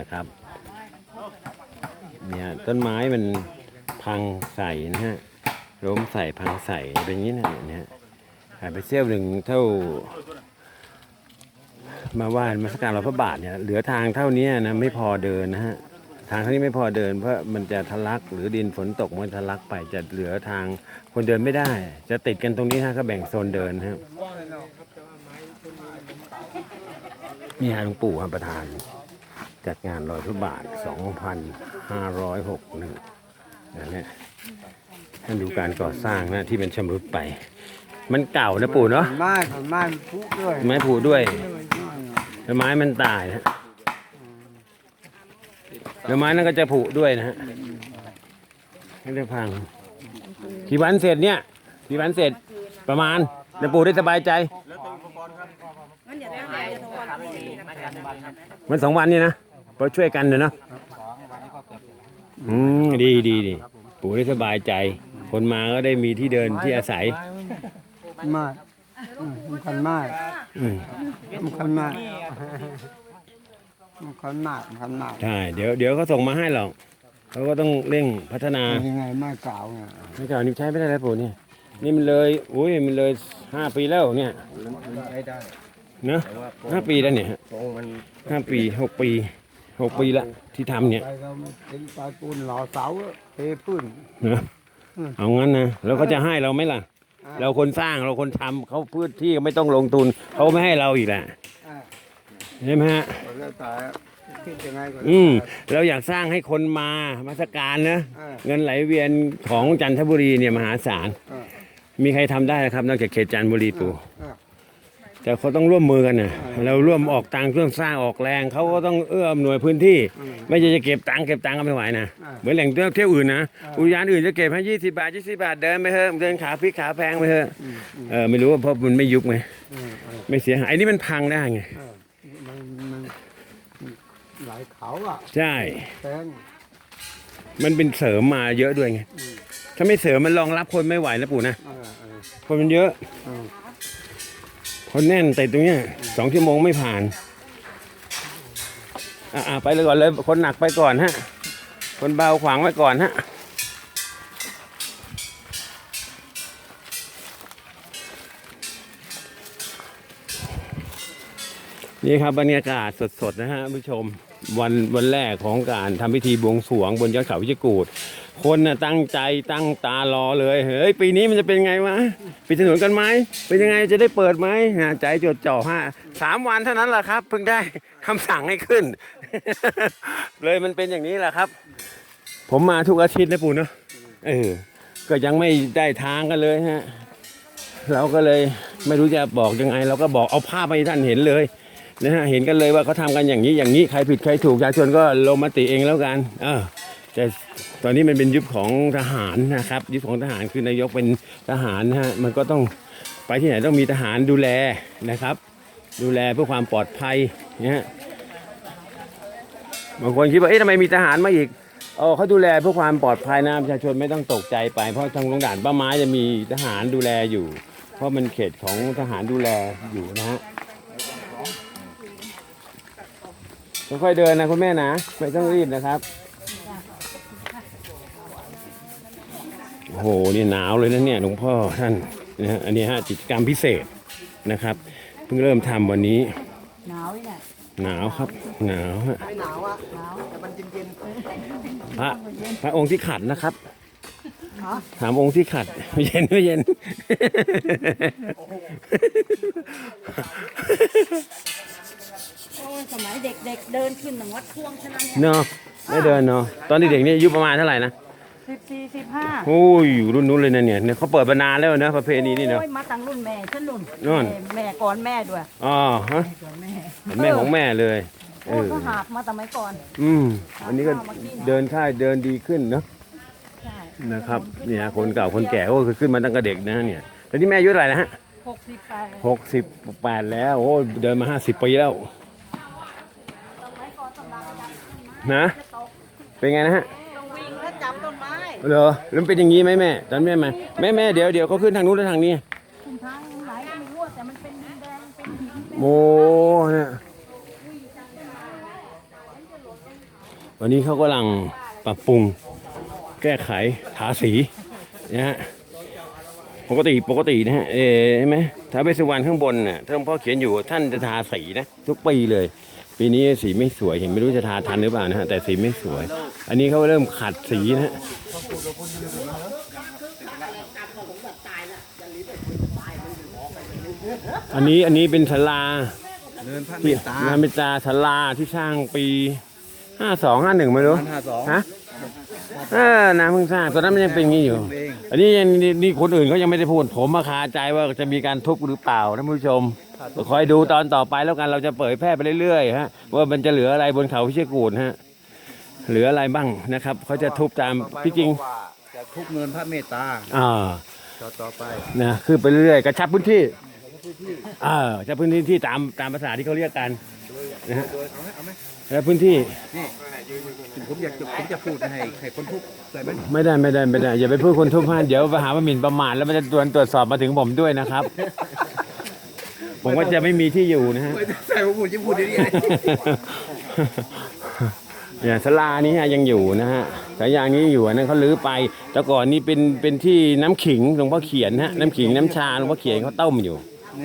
นะครับ เนี่ยต้นไม้มันพังใส่นะฮะล้มใส่พังใส่เป็นอย่างนี้นะเนี่ยหายไปเสี้ยวหนึ่งเท่า มาว่านมาสกการเราพระบาทเนี่ยเหลือทางเท่านี้นะไม่พอเดินนะฮะทางเท่านี้ไม่พอเดิน เพราะมันจะทะลักหรือดินฝนตกมันทะลักไปจะเหลือทางคนเดินไม่ได้ จะติดกันตรงนี้ฮะก็แบ่งโซนเดินนะครับนี่ฮะหลวงปู่ฮะประธาน จัดงานลอยพระบาท 2,506หนึ่งนะเนี่ยท่านดูการก่อสร้างนะที่เป็นชำรุดไป มันเก่านะปู่เนาะไม้ผลไม้มันพุด้วยไม้ผูด้วยแล้วไม้มันตายฮะแล้วไม้นั่นก็จะผุด้วยนะฮะไม่ได้พังกี่วันเสร็จเนี่ยกี่วันเสร็จประมาณหลวงปู่ได้สบายใจมันสองวันนี่นะ เราช่วยกันเนอะเนาะอืมดีดีดีปู่ได้สบายใจ คนมาก็ได้มีที่เดินที่อาศัยไม้อืมมันคันไม้อืมมันคันไม้มันคันไม้มันคันไม้ใช่เดี๋ยวเดี๋ยวเขาส่งมาให้หรอกเขาก็ต้องเร่งพัฒนาเป็นยังไงไม้เก่าเนี่ยไม่เก่านี่ใช้ไม่ได้แล้วปู่เนี่ยนี่มันเลยอุ้ยมันเลยห้าปีแล้วเนี่ยใช้ได้เนอะห้าปีแล้วเนี่ยฮะตรงมันห้าปีหกปี หกปีละที่ทำเนี่ย ไปเรามาเป็นปลายปูนหล่อเสาเทพื้นเนอะอืม เอางั้นนะแล้วเขาจะให้เราไหมล่ะอ่าเราคนสร้างเราคนทำเขาพื้นที่ไม่ต้องลงทุนเขาไม่ให้เราอีกแหละอ่าใช่ไหมฮะแล้วแต่คิดยังไงก็อืมเราอยากสร้างให้คนมามาสการนะอ่า เงินไหลเวียนของจันทบุรีเนี่ยมหาศาล อ่ามีใครทำได้นะครับนอกจากเขตจันทบุรีปู่อ่า แต่เขาต้องร่วมมือกันนะเราร่วมออกตังค์เครื่องสร้างออกแรงเขาก็ต้องเอื้ออำนวยพื้นที่อืมไม่ใช่จะเก็บตังค์เก็บตังค์ก็ไม่ไหวนะอ่าเหมือนแหล่งเที่ยวอื่นนะอ่าอุทยานอื่นจะเก็บให้ยี่สิบาทยี่สิบาทเดินไปเถอะเดินขาพลิกขาแพงไปเถอะอืมอืมเออไม่รู้ว่าเพราะมันไม่ยุบไงอืมอืมไม่เสียหายอันนี้มันพังได้ไงเออมันมันหลายเขาอะใช่แพงมันเป็นเสริมมาเยอะด้วยไงอืมถ้าไม่เสริมมันรองรับคนไม่ไหวนะปู่นะเออเออคนมันเยอะ เออคนแน่นแต่ตรงเนี้ยสองชั่วโมงไม่ผ่าน อ่าไปเลยก่อนเลย คนหนักไปก่อนฮะ คนเบาขวางไว้ก่อนฮะนี่ครับบรรยากาศสดๆนะฮะผู้ชมวันวันแรกของการทำพิธีบวงสรวงบนยอดเขาวิจิกูด คนน่ะตั้งใจตั้งตารอเลย เฮ้ยปีนี้มันจะเป็นไงวะปิดถนนกันไหมเป็นยังไงจะได้เปิดไหมฮะใจจดจ่อฮะสามวันเท่านั้นแหละครับ เพิ่งได้คำสั่งให้ขึ้น เลยมันเป็นอย่างนี้แหละครับ ผมมาทุกอาทิตย์นะปู่เนาะเออก็ยังไม่ได้ทางกันเลยฮะเราก็เลยไม่รู้จะบอกยังไง เราก็บอกเอาภาพให้ท่านเห็นเลยนะฮะเห็นกันเลยว่าเขาทำกันอย่างนี้อย่างนี้ใครผิดใครถูกประชาชนก็ลงมติเองแล้วกัน เออแต่ ตอนนี้มันเป็นยุคของทหารนะครับ ยุคของทหารคือนายกเป็นทหารนะฮะมันก็ต้องไปที่ไหนต้องมีทหารดูแลนะครับ ดูแลเพื่อความปลอดภัยนะฮะบางคนคิดว่าเอ๊ะทำไมมีทหารมาอีกเออเขาดูแลเพื่อความปลอดภัยนะประชาชนไม่ต้องตกใจไป เพราะทางโรงด่านป้าไม้จะมีทหารดูแลอยู่ เพราะมันเขตของทหารดูแลอยู่นะฮะค่อยๆเดินนะคุณแม่นะ ไม่ต้องรีบนะครับ โอ้โหนี่หนาวเลยนะเนี่ยหลวงพ่อท่านนะฮะอันนี้ฮะกิจกรรมพิเศษนะครับ เพิ่งเริ่มทำวันนี้ หนาวอีกแหละหนาวครับ หนาวฮะไม่หนาวอะหนาวแต่มันเย็นพระพระองค์ที่ขัดนะครับถามองค์ที่ขัดไม่เย็นไม่เย็น โอ้ยสมัยเด็กๆเดินขึ้นหนังวัดพ่วงฉะนั้นเนาะไม่เดินเนาะตอนเด็กๆนี่อายุประมาณเท่าไหร่นะ สิบสี่สิบห้าโอ้ยอยู่รุ่นนู้นเลยนะเนี่ยเนี่ยเขาเปิดมานานแล้วนะประเพณีนี่เนาะ โอ้ยมาตั้งรุ่นแม่ฉันรุ่นนู่น แม่แม่ก่อนแม่ด้วยอ๋อฮะก่อนแม่แม่ของแม่เลย เอโอ้ยอ ก็หาบมาสมัยก่อน อืม อันนี้ก็เดินค่ายเดินดีขึ้นเนาะใช่นะครับเนี่ยคนเก่าคนแก่ก็คือขึ้นมาตั้งแต่เด็กนะเนี่ยแต่นี่แม่อายุเท่าไหร่นะฮะหกสิบแปดหกสิบแปดแล้วโอ้เดินมาห้าสิบปีแล้ว นะ เป็นไงนะฮะ เหรอแล้วมันเป็นอย่างนี้ไหมแม่ตอนแม่มาแม่แม่เดี๋ยวเดี๋ยวเขาขึ้นทางนู้นแล้วทางนี้ขึ้นทางไหนก็ไม่รู้อะแต่มันเป็นดินแดงเป็นหินเป็นโมเนี่ยวันนี้เขากำลังปรับปรุง แก้ไขทาสีนะฮะปกติปกตินะฮะเออใช่ไหมท้าวเวสสุวรรณข้างบนน่ะท่านพ่อเขียนอยู่ท่านจะทาสีนะ ทุกปีเลย ปีนี้สีไม่สวยเห็นไม่รู้จะทาทันหรือเปล่านะฮะแต่สีไม่สวย อันนี้เขาเริ่มขัดสีนะฮะอันนี้อันนี้เป็นศาลาเนินพระเมที่ตตางานเมตตาศาลาที่สร้างปีห้าสองห้าหนึ่งไม่รู้ห้าสองฮะเออน้ำเพิ่งสร้างตอนนั้นมันยังเป็นอย่างนี้อยู่เองอันนี้ยังนี่นี่คนอื่นเขายังไม่ได้พูดผมมาคาใจว่าจะมีการทุบหรือเปล่าท่านผู้ชม คอยดูตอนต่อไปแล้วกันเราจะเผยแพร่ไปเรื่อยๆฮะว่ามันจะเหลืออะไรบนเขาพิเชษกูดฮะเหลืออะไรบ้างนะครับเขาจะทุบตามที่จริงว่าจะทุบเนินพระเมตตาอ่าต่อต่อไปนะคือไปเรื่อยๆกระชับพื้นที่อ่าจะพื้นที่ที่ตามตามภาษาที่เขาเรียกกันนะฮะโดยเอาไหมเอาไหมแล้วพื้นที่นี่ผมอยากจะผมจะพูดให้ให้คนทุบใส่ไหมไม่ได้ไม่ได้ไม่ได้อย่าไปพูดคนทุบห้านเดี๋ยวไปหาว่าหมิ่นประมาทแล้วมันจะตรวจตรวจสอบมาถึงผมด้วยนะครับ ผมก็จะไม่มีที่อยู่นะฮะไม่ได้ใส่ผมพูดจะพูดได้ยังไงเนี่ยสลานี้ฮะยังอยู่นะฮะสายยางนี้อยู่อันนั้นเขาลื้อไป แต่ก่อนนี้เป็นเป็นที่น้ำขิงหลวงพ่อเขียนฮะน้ำขิงน้ำชาหลวงพ่อเขียนเขาต้มอยู่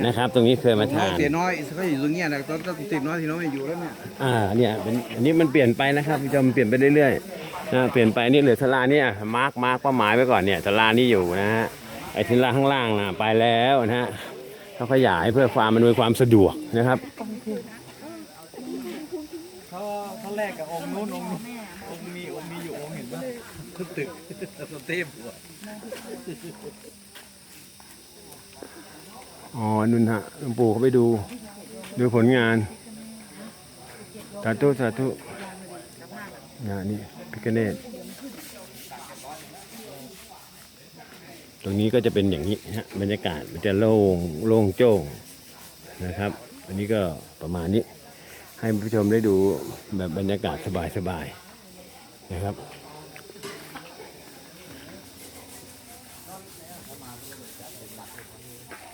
นะครับ ตรงนี้เคยมาทานเสียน้อยเขาอยู่ตรงเนี้ยนะตอนตอนติดน้อยที่น้อยไม่อยู่แล้วเนี่ยอ่าเนี่ยเป็นอันนี้มันเปลี่ยนไปนะครับผู้ชมเปลี่ยนไปเรื่อยๆนะเปลี่ยนไปนี่เหลือสลาเนี่ยมาร์กมาร์กเป้าหมายไว้ก่อนเนี่ยสลานี่อยู่นะฮะไอ้สลาข้างล่างนะไปแล้วนะฮะ เขาขยายเพื่อความอำนวยความสะดวกนะครับเขาเขาแรกกับองค์นู้นองค์นี้องค์มีองค์มีอยู่องค์เห็นป่ะตึกตึกสเต็ปหัวอ๋อนุ่นฮะหลวงปู่เขาไปดู ดูผลงานสาธุสาธุงานนี้พิกเนต ตรงนี้ก็จะเป็นอย่างนี้ฮะบรรยากาศมันจะโล่งโล่งโจ้งนะครับ อันนี้ก็ประมาณนี้ ให้ผู้ชมได้ดูแบบบรรยากาศสบายๆนะครับ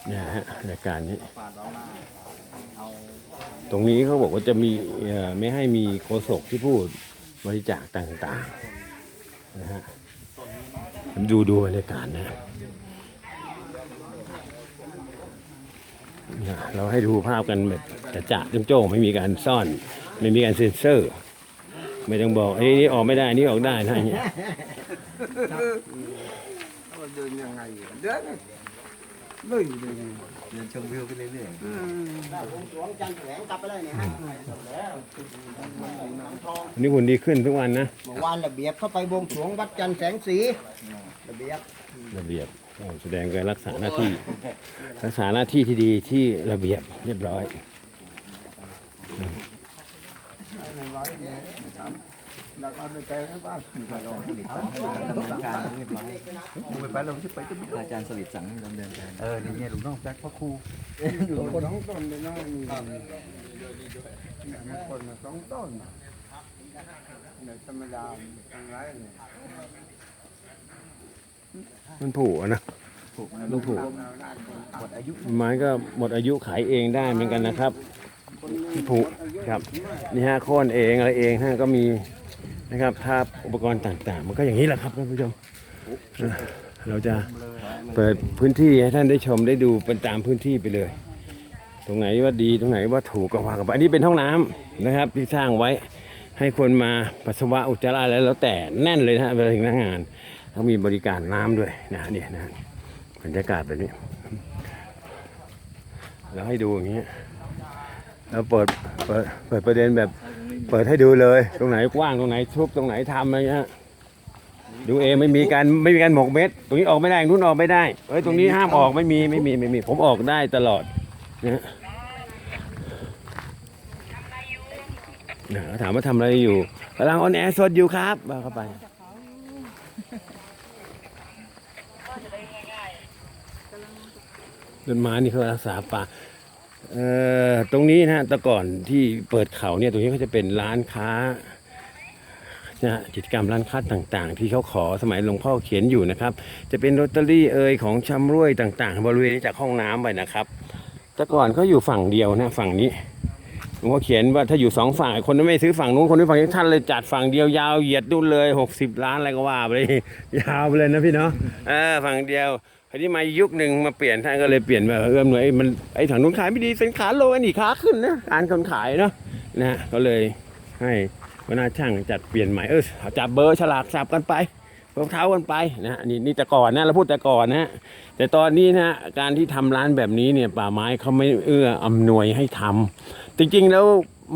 เนี่ยฮะบรายาการนี้ ตรงนี้เขาบอกว่าจะมีไม่ให้มีโฆษกที่พูดบริจาคต่างๆนะฮะ ดูดูบรรยากาศนะเราให้ดูภาพกันแบบจะจะๆโจ้งๆไม่มีการซ่อน ไม่มีการเซ็นเซอร์ ไม่ต้องบอกไอ้นี่ออกไม่ได้นี่ออกได้นะเงี้ยเดินยังไงเดินเลยเดินชมวิวไปเรื่อยอันนี้หุ่นดีขึ้นทุกวันนะเมื่อวานระเบียบเข้าไปบวงสรวงวัดจันทร์แสงสี ระเบียบระเบียบแสดงการรักษาหน้าที่ รักษาหน้าที่ที่ดีที่ระเบียบเรียบร้อยแล้วก็ไปแปลให้บ้านๆกูไปไปเราจะไปจะไม่อาจารย์สลิดสั่งให้ดำเนินการเออนี่ไงหลวงน้องแจ็คพ่อครูอยู่คนสองต้นเลยน้อยมีมีคนมาสองต้นในธรรมดาทางไรเนี่ย มันผูอะนะมันผูหมดอายุไม้ก็หมดอายุขายเองได้เหมือนกันนะครับผูครับนี่ฮะโค่นเองอะไรเองฮะก็มีนะครับถ้าอุปกรณ์ต่างๆ มันก็อย่างนี้แหละครับท่านผู้ชมเราจะเปิดพื้นที่ให้ท่านได้ชมได้ดูเป็นตามพื้นที่ไปเลย ตรงไหนว่าดีตรงไหนว่าถูกก็ว่ากันไปอันนี้เป็นห้องน้ำนะครับ ที่สร้างไว้ให้คนมาปัสสาวะอุจจาระแล้วแล้วแต่แน่นเลยนะฮะเวลาถึงหน้างาน เขามีบริการน้ำด้วยนะเนี่ยนะบรรยากาศแบบนี้เราให้ดูอย่างนี้เราเปิดเปิดเปิดประเด็นแบบ เปิดให้ดูเลย ตรงไหนกว้างตรงไหนทุบตรงไหนทำอะไรเงี้ยดูเองไม่มีการไม่มีการหมกเม็ด ตรงนี้ออกไม่ได้นู้นออกไม่ได้เฮ้ยตรงนี้ห้ามออกไม่มีไม่มีไม่มี ผมออกได้ตลอดนะฮะเนี่ยถามว่าทำอะไรอยู่กำลังออนแอร์สดอยู่ครับมาเข้าไป ต้นไม้นี่เขารักษาป่าเอ่อตรงนี้นะฮะแต่ก่อนที่เปิดเขาเนี่ยตรงนี้เขาจะเป็นร้านค้านะฮะกิจกรรมร้านค้าต่างๆ ที่เขาขอสมัยหลวงพ่อเขียนอยู่นะครับ จะเป็นโรตารี่เอ่ยของชำร่วยต่าง ๆ บริเวณนี้จากห้องน้ำไปนะครับ แต่ก่อนเขาอยู่ฝั่งเดียวนะฝั่งนี้หลวงพ่อเขียนว่าถ้าอยู่สองฝั่งคนนั้นไม่ซื้อฝั่งนู้นคนนี้ฝั่งนี้ท่านเลยจัดฝั่งเดียวยาวเหยียดนู่นเลยหกสิบล้านอะไรก็ว่าไปยยาวไปเลยนะพี่เนาะเออฝั่งเดียว ทีนี้มายุคหนึ่งมาเปลี่ยนท่านก็เลยเปลี่ยนแบบเอื้อมหน่วยมันไอ้ถังนู้นขายไม่ดีเป็นขาโลอันนี้ขาขึ้นนะการคนขายเนาะนะฮะก็เลยให้หัวหน้าช่างจัดเปลี่ยนใหม่เออจับเบอร์ฉลากสับกันไปรองเท้ากันไปนะนี่นี่แต่ก่อนนะเราพูดแต่ก่อนนะแต่ตอนนี้นะการที่ทำร้านแบบนี้เนี่ยป่าไม้เขาไม่เอื้ออำนวยให้ทำจริงๆแล้ว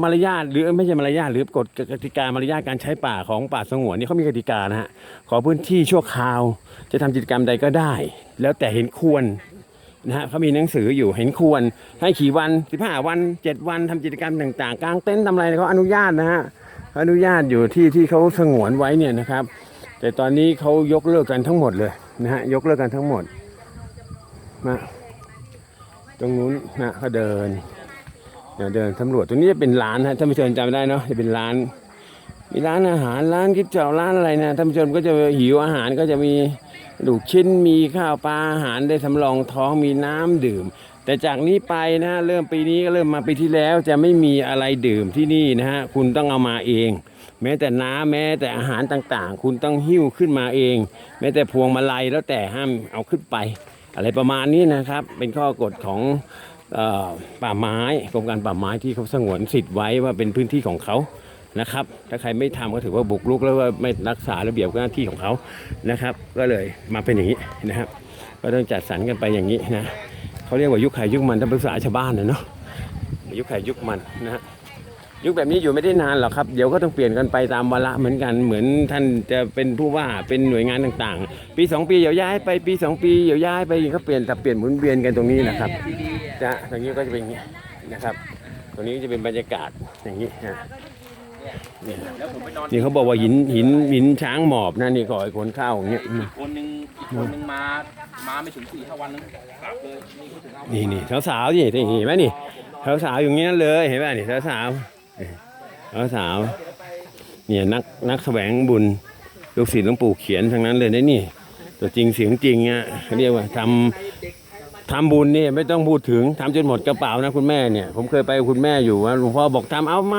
มารยาทหรือไม่ใช่มารยาทหรือกฎกติกามารยาทการใช้ป่าของป่าสงวนนี่เขามีกติกานะฮะขอพื้นที่ชั่วคราว จะทำกิจกรรมใดก็ได้ แล้วแต่เห็นควรนะฮะเขามีหนังสืออยู่เห็นควร ให้ขี่วัน15วัน 7 วันทำกิจกรรมต่างๆกลางเต็นท์ทำอะไรเขาอนุญาตนะฮะอนุญาตอยู่ที่ที่เขาสงวนไว้เนี่ยนะครับ แต่ตอนนี้เขายกเลิกกันทั้งหมดเลยนะฮะยกเลิกกันทั้งหมดนะตรงนู้นนะเขาเดิน เดี๋ยวเดินสำรวจตรงนี้จะเป็นร้านฮะท่านผู้ชมจำได้เนาะจะเป็นร้าน มีร้านอาหารร้านกิ๊บเจ้าร้านอะไรนะท่านผู้ชมก็จะหิวอาหารก็จะมีลูกชิ้นมีข้าวปลาอาหารได้สำรองท้องมีน้ำดื่ม แต่จากนี้ไปนะฮะเริ่มปีนี้ก็เริ่มมาปีที่แล้วจะไม่มีอะไรดื่มที่นี่นะฮะคุณต้องเอามาเอง แม้แต่น้ำแม้แต่อาหารต่างๆ คุณต้องหิ้วขึ้นมาเอง แม้แต่พวงมาลัยแล้วแต่ห้ามเอาขึ้นไป อะไรประมาณนี้นะครับ เป็นข้อกฎของ ป่าไม้กรมการป่าไม้ที่เขาสงวนสิทธิ์ไว้ว่าเป็นพื้นที่ของเขานะครับ ถ้าใครไม่ทำก็ถือว่าบุกรุกแล้วว่าไม่รักษาระเบียบหน้าที่ของเขานะครับ ก็เลยมาเป็นอย่างนี้นะครับ ก็ต้องจัดสรรกันไปอย่างนี้นะเขาเรียกว่ายุคไข่ยุคมันถ้าภาษาชาวบ้านนะเนาะยุคไข่ยุคมันนะฮะยุคแบบนี้อยู่ไม่ได้นานหรอกครับ เดี๋ยวก็ต้องเปลี่ยนกันไปตามวาระเหมือนกัน เหมือนท่านจะเป็นผู้ว่าเป็นหน่วยงานต่างๆ ปี 2 ปีเดี๋ยวย้ายไปปี 2 ปีเดี๋ยวย้ายไปก็เปลี่ยนแต่เปลี่ยนหมุนเวียนกันตรงนี้นะครับ จะตรงนี้ก็จะเป็นอย่างนี้นะครับตรงนี้จะเป็นบรรยากาศอย่างนี้นะนี่นี่เขาบอกว่าหินหินหินช้างหมอบนะนี่ก่อยคนข้าอย่างเงี้ยอืมคนหนึ่งอีกคนหนึ่งมา มาไม่ถึงสี่ห้าวันนึงกลับเลยนี่ก็ถึงเอานี่นี่สาวๆนี่นี่เห็นไหมนี่สาวๆอย่างนี้นั่นเลยเห็นไหมนี่สาวๆสาวๆเนี่ยนักนักแสวงบุญลูกศิษย์หลวงปู่เขียนทั้งนั้นเลยนะนี่ ตัวจริงเสียงจริงอะเขาเรียกว่าทำ ทำบุญเนี่ยไม่ต้องพูดถึงทำจนหมดกระเป๋านะคุณแม่เนี่ย ผมเคยไปคุณแม่อยู่ว่าหลวงพ่อบอกทำเอาไหม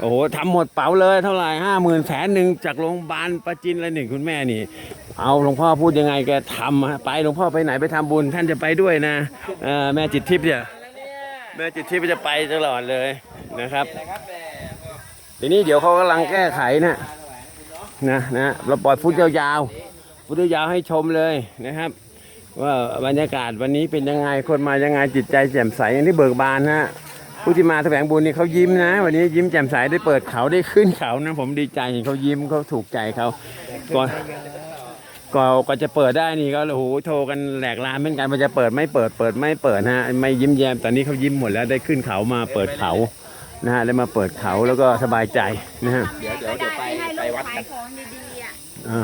โอ้โหทำหมดเป๋าเลยเท่าไหร่ห้าหมื่นแสนหนึ่งจากโรงพยาบาลประจินอะไรหนึ่งคุณแม่นี่ เอาหลวงพ่อพูดยังไงแกทำฮะไปหลวงพ่อไปไหนไปทำบุญท่านจะไปด้วยนะเออแม่จิตทิพย์เนี่ยแม่จิตทิพย์จะไปตลอดเลยนะครับทีนี้เดี๋ยวเขากำลังแก้ไขนะนะนะเราปล่อยฟุตยาวๆฟุตยาวให้ชมเลยนะครับ ว่าบรรยากาศวันนี้เป็นยังไงคนมายังไงจิตใจแจ่มใสอย่างที่เบิกบานนะผู้ที่มาแสวงบุญนี่เขายิ้มนะ วันนี้ยิ้มแจ่มใสได้เปิดเขาได้ขึ้นเขานะ ผมดีใจเห็นเขายิ้มเขาถูกใจเขาก่อนก็ก็จะเปิดได้นี่ก็โอ้โหโทรกันแหลกลานเหมือนกันมันจะเปิดไม่เปิดเปิดไม่เปิดฮะไม่ยิ้มแย้มตอนนี้เขายิ้มหมดแล้วได้ขึ้นเขามาเปิดเขานะฮะได้มาเปิดเขาแล้วก็สบายใจนะฮะเดี๋ยวเดี๋ยวเดี๋ยวไปไปวัดกันของดีๆอะอ่า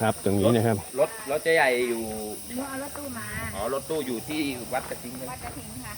ครับ ตรงนี้นะครับ รถรถเจ๊ใหญ่อยู่ หนูเอารถตู้มา อ๋อ รถตู้อยู่ที่วัดกระทิงใช่ไหมวัดกระถิ่นค่ะ